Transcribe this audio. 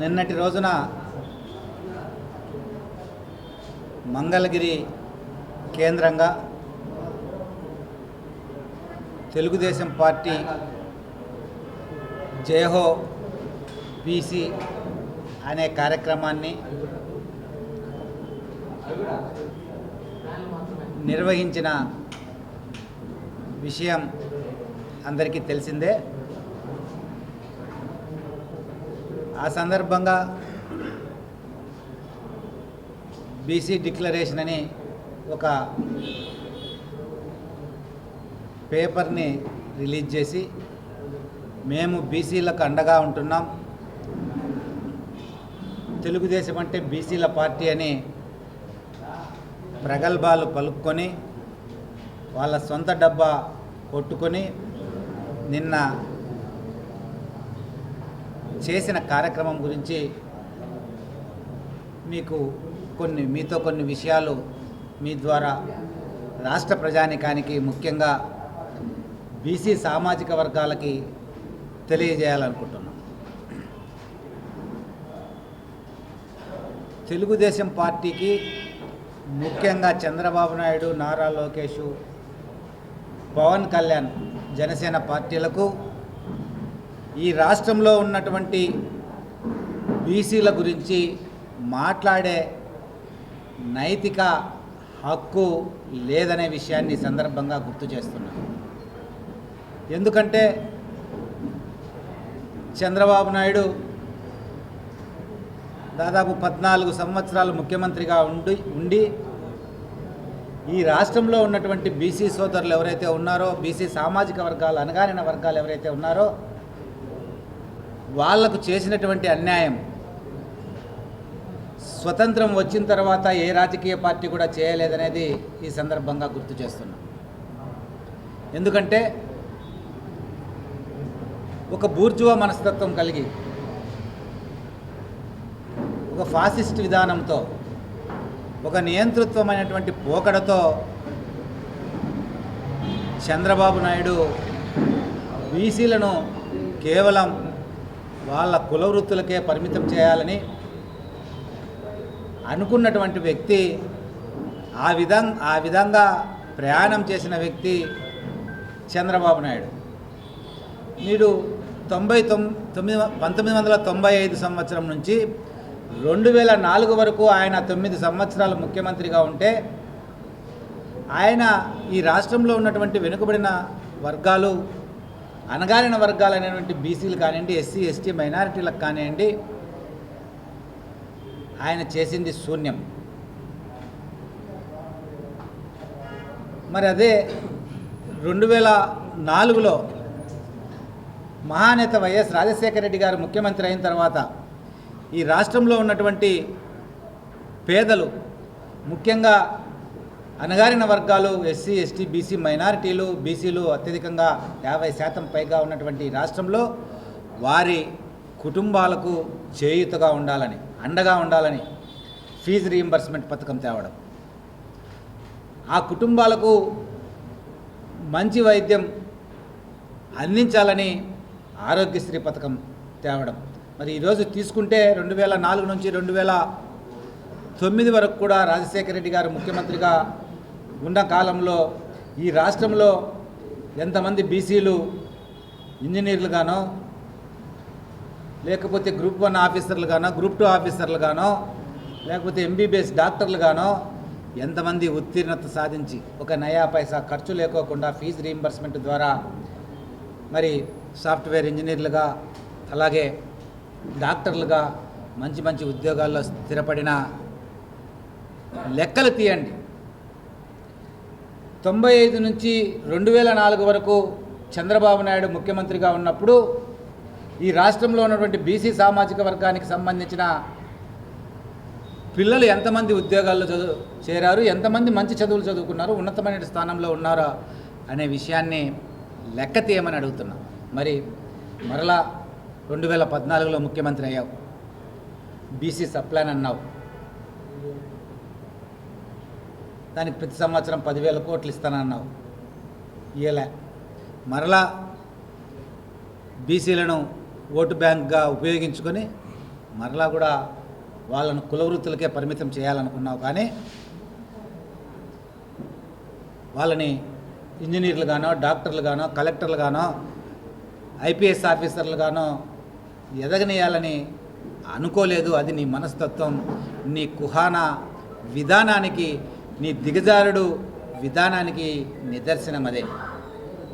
నిన్నటి రోజున మంగళగిరి కేంద్రంగా తెలుగుదేశం పార్టీ జయహో బీసీ అనే కార్యక్రమాన్ని నిర్వహించిన విషయం అందరికీ తెలిసిందే. ఆ సందర్భంగా బీసీ డిక్లరేషన్ అని ఒక పేపర్ని రిలీజ్ చేసి మేము బీసీలకు అండగా ఉంటున్నాం. తెలుగుదేశం అంటే బీసీల పార్టీ అని ప్రగల్భాలు పలుక్కొని వాళ్ళ సొంత డబ్బా కొట్టుకొని నిన్న చేసిన కార్యక్రమం గురించి మీకు కొన్ని మీతో కొన్ని విషయాలు మీ ద్వారా రాష్ట్ర ప్రజానికానికి ముఖ్యంగా బీసీ సామాజిక వర్గాలకి తెలియజేయాలనుకుంటున్నాం. తెలుగుదేశం పార్టీకి ముఖ్యంగా చంద్రబాబు నాయుడు నారా లోకేష్ పవన్ కళ్యాణ్ జనసేన పార్టీలకు ఈ రాష్ట్రంలో ఉన్నటువంటి బీసీల గురించి మాట్లాడే నైతిక హక్కు లేదనే విషయాన్ని సందర్భంగా గుర్తు చేస్తున్నాను ఎందుకంటే చంద్రబాబు నాయుడు దాదాపు పద్నాలుగు సంవత్సరాలు ముఖ్యమంత్రిగా ఉండి ఉండి ఈ రాష్ట్రంలో ఉన్నటువంటి బీసీ సోదరులు ఎవరైతే ఉన్నారో బీసీ సామాజిక వర్గాలు అనగానిన వర్గాలు ఎవరైతే ఉన్నారో వాళ్ళకు చేసినటువంటి అన్యాయం. స్వతంత్రం వచ్చిన తర్వాత ఏ రాజకీయ పార్టీ కూడా చేయలేదనేది ఈ సందర్భంగా గుర్తు చేస్తున్నా. ఎందుకంటే ఒక బూర్జువా మనస్తత్వం కలిగి ఒక ఫాసిస్ట్ విధానంతో ఒక నియంతృత్వమైనటువంటి పోకడతో చంద్రబాబు నాయుడు బీసీలను కేవలం వాళ్ళ కుల వృత్తులకే పరిమితం చేయాలని అనుకున్నటువంటి వ్యక్తి ఆ విధం ఆ విధంగా ప్రయాణం చేసిన వ్యక్తి చంద్రబాబు నాయుడు. మీరు తొంభై తొమ్ తొమ్మిది పంతొమ్మిది వందల తొంభై ఐదు సంవత్సరం నుంచి రెండు వేల నాలుగు వరకు ఆయన తొమ్మిది సంవత్సరాలు ముఖ్యమంత్రిగా ఉంటే ఆయన ఈ రాష్ట్రంలో ఉన్నటువంటి వెనుకబడిన వర్గాలు అణగారిన వర్గాలైనటువంటి బీసీలు కానివ్వండి ఎస్సీ ఎస్టీ మైనారిటీలకు కానివ్వండి ఆయన చేసింది శూన్యం. మరి అదే రెండు వేల నాలుగులో మహానేత వైఎస్ రాజశేఖర రెడ్డి గారు ముఖ్యమంత్రి అయిన తర్వాత ఈ రాష్ట్రంలో ఉన్నటువంటి పేదలు ముఖ్యంగా అణగారిన వర్గాలు ఎస్సీ ఎస్టీ బీసీ మైనారిటీలు బీసీలు అత్యధికంగా యాభై శాతం పైగా ఉన్నటువంటి రాష్ట్రంలో వారి కుటుంబాలకు చేయూతగా ఉండాలని అండగా ఉండాలని ఫీజు రీయింబర్స్మెంట్ పథకం తేవడం. ఆ కుటుంబాలకు మంచి వైద్యం అందించాలని ఆరోగ్యశ్రీ పథకం తేవడం. మరి ఈరోజు తీసుకుంటే రెండు వేల నాలుగు నుంచి రెండు వేల తొమ్మిది వరకు కూడా రాజశేఖర రెడ్డి గారు ముఖ్యమంత్రిగా ఉన్న కాలంలో ఈ రాష్ట్రంలో ఎంతమంది బీసీలు ఇంజనీర్లుగానో లేకపోతే గ్రూప్ వన్ ఆఫీసర్లుగానో గ్రూప్ టూ ఆఫీసర్లుగానో లేకపోతే ఎంబీబీఎస్ డాక్టర్లుగానో ఎంతమంది ఉత్తీర్ణత సాధించి ఒక నయా పైసా ఖర్చు లేకోకుండా ఫీజు రీయింబర్స్మెంట్ ద్వారా మరి సాఫ్ట్వేర్ ఇంజనీర్లుగా అలాగే డాక్టర్లుగా మంచి మంచి ఉద్యోగాల్లో స్థిరపడిన లెక్కలు తీయండి. తొంభై ఐదు నుంచి రెండు వేల నాలుగు వరకు చంద్రబాబు నాయుడు ముఖ్యమంత్రిగా ఉన్నప్పుడు ఈ రాష్ట్రంలో ఉన్నటువంటి బీసీ సామాజిక వర్గానికి సంబంధించిన పిల్లలు ఎంతమంది ఉద్యోగాల్లో చదువు చేరారు ఎంతమంది మంచి చదువులు చదువుకున్నారు ఉన్నతమైన స్థానంలో ఉన్నారా అనే విషయాన్ని లెక్క తీయమని అడుగుతున్నాం. మరి మరలా రెండు వేల పద్నాలుగులో ముఖ్యమంత్రి అయ్యావు. బీసీ సప్లాన్ అన్నావు. దానికి ప్రతి సంవత్సరం పదివేల కోట్లు ఇస్తానన్నావు. ఇలా మరలా బీసీలను ఓటు బ్యాంక్గా ఉపయోగించుకొని మరలా కూడా వాళ్ళను కులవృత్తులకే పరిమితం చేయాలనుకున్నావు కానీ వాళ్ళని ఇంజనీర్లుగానో డాక్టర్లుగానో కలెక్టర్లుగానో ఐపీఎస్ ఆఫీసర్లుగానో ఎదగనీయాలని అనుకోలేదు. అది నీ మనస్తత్వం. నీ కుహాన విధానానికి నీ దిగజారుడు విధానానికి నిదర్శనం అదే